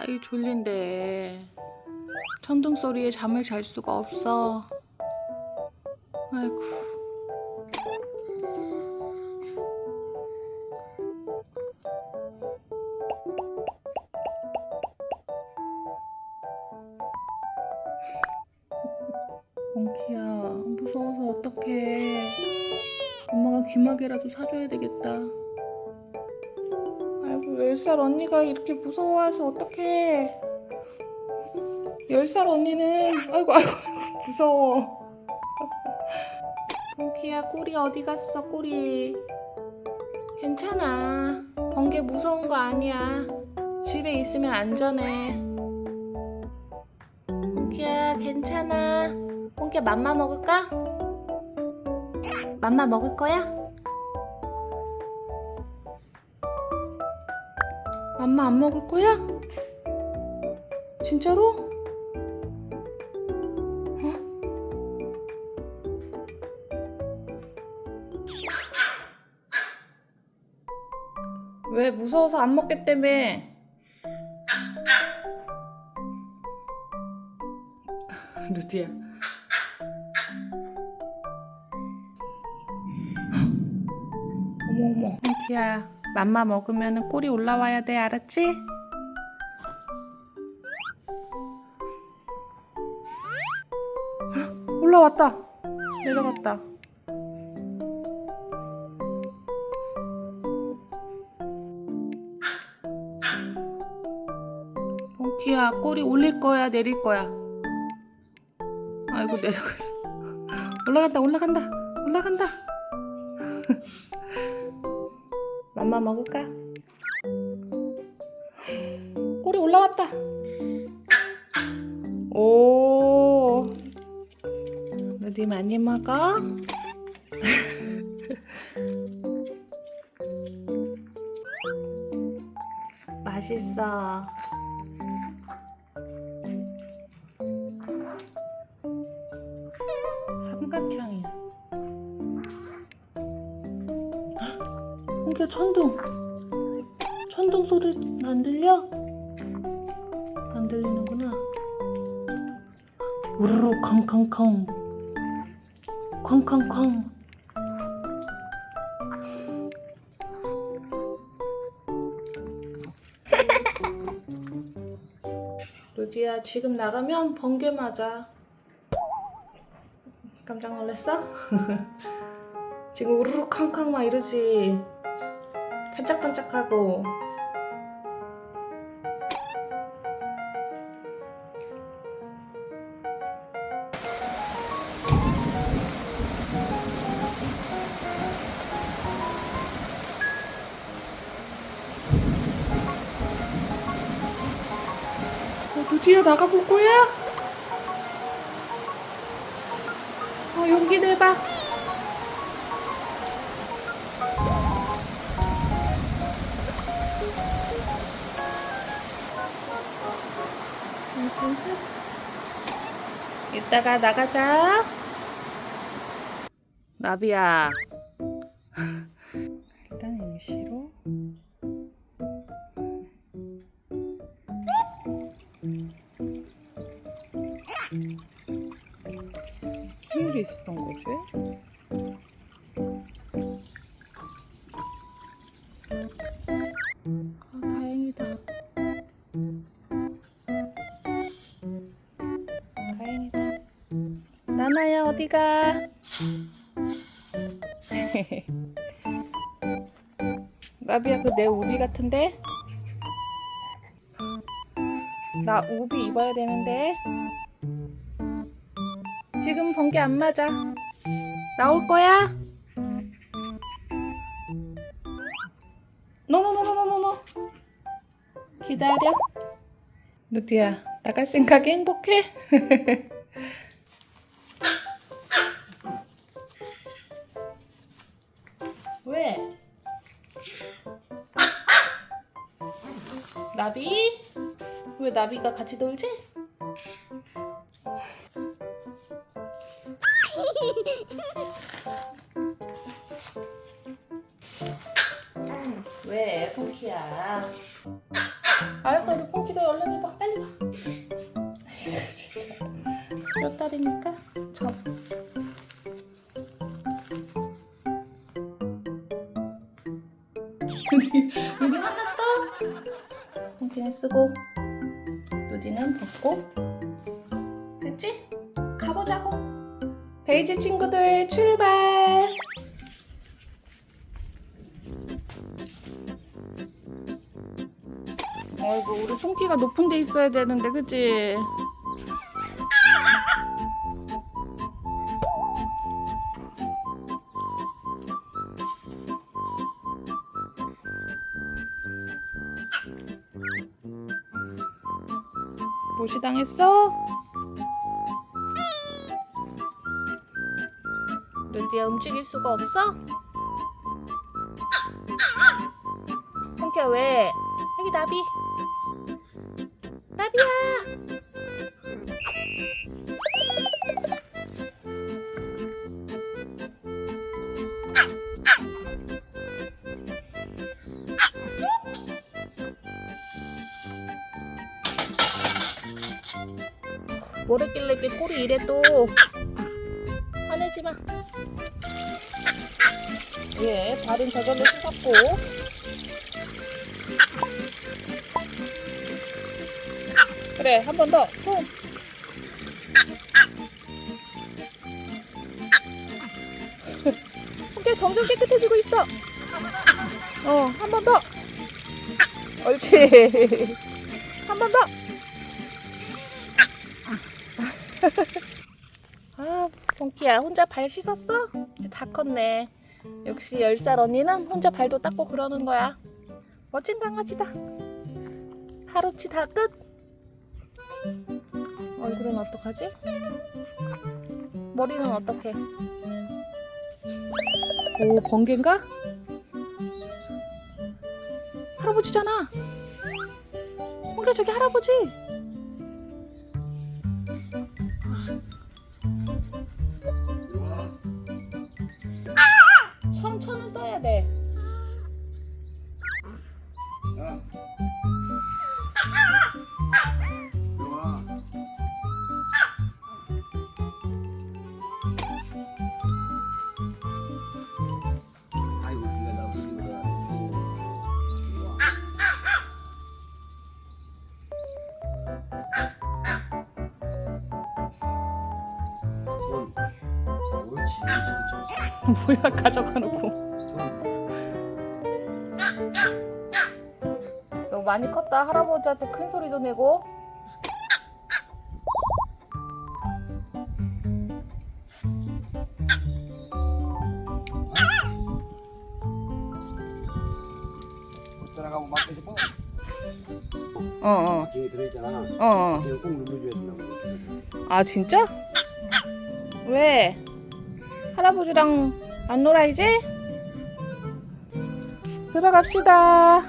아이 졸린데 천둥 소리에 잠을 잘 수가 없어. 아이고. 몽키야 무서워서 어떡해. 엄마가 귀마개라도 사줘야 되겠다. 아이고 10살 언니가 이렇게 무서워해서 어떡해. 10살 언니는 아이고 아이고 무서워. 몽키야 꼬리 어디 갔어 꼬리. 괜찮아. 번개 무서운 거 아니야. 집에 있으면 안전해. 몽키야 괜찮아. 몽키야 맘마 먹을까? 맘마 먹을 거야? 맘마 안 먹을 거야? 진짜로? 어? 왜 무서워서 안 먹겠다며? 루디야. 어머 어머. 몽키야, 맘마 먹으면 꼬리 올라와야 돼, 알았지? 헉, 올라왔다. 내려갔다. 몽키야, 꼬리 올릴 거야, 내릴 거야? 아이고 내려갔어. 올라간다, 올라간다, 올라간다. 맘마 먹을까? 꼬리 올라왔다. 오, 너네 많이 먹어? 맛있어. 이게 천둥. 천둥 소리 안 들려? 안 들리는구나. 우르르 쾅쾅쾅. 쾅쾅쾅. 루디야 지금 나가면 번개 맞아. 깜짝 놀랐어? 지금 우르르 康康막 이러지. 반짝반짝하고. 어, 루디야 나가볼 거야? 어, 용기 내봐. 이따가 나가자. 나비야. 일단 임시로. 일이 있었던 거지? 나나야 어디가? 나비야 그 내 우비 같은데? 나 우비 입어야 되는데 지금 번개 안 맞아 나올 거야? 노노노노노노노 기다려 누디야 나갈 생각에 행복해? 왜? 나비? 왜 나비가 같이 놀지? 왜, 펑키야? 알았어 우리 뽕키도 얼른 해봐 빨리 진짜 몇 달이니까 접 루디 루디 화났다 뽕키는 쓰고 루디는 덮고. 됐지? 가보자고. 데이지 친구들 출발! 아이고 우리 손기가 높은 데 있어야 되는데 그치? 무시당했어? 루디야 움직일 수가 없어? 손기야 왜? 여기 나비 나비야 뭘 했길래 이렇게 꼴이 이래 또 화내지 마. 예, 발은 저절로 씻었고. 그래, 한 번 더. 손. 함께 점점 깨끗해지고 있어. 어, 한 번 더. 옳지. 한 번 더. 아, 뽕키야 혼자 발 씻었어? 이제 다 컸네. 역시 10살 언니는 혼자 발도 닦고 그러는 거야. 멋진 강아지다. 하루치 다 끝. 얼굴은 어떡하지? 머리는 어떡해? 오, 번개인가? 할아버지잖아. 뽕키야 저기 할아버지. 천, 천은 써야 돼. 뭐야 가져가 놓고. 옳지. 손. 너무 많이 컸다. 할아버지한테 큰 소리도 내고. 못 따라가고 막혀 싶어? 어, 어, 뒤에 들어있잖아. 어, 어. 눌러줘야 된다고. 아 진짜? 왜? 할아버지랑 안 놀아 이제? 들어갑시다.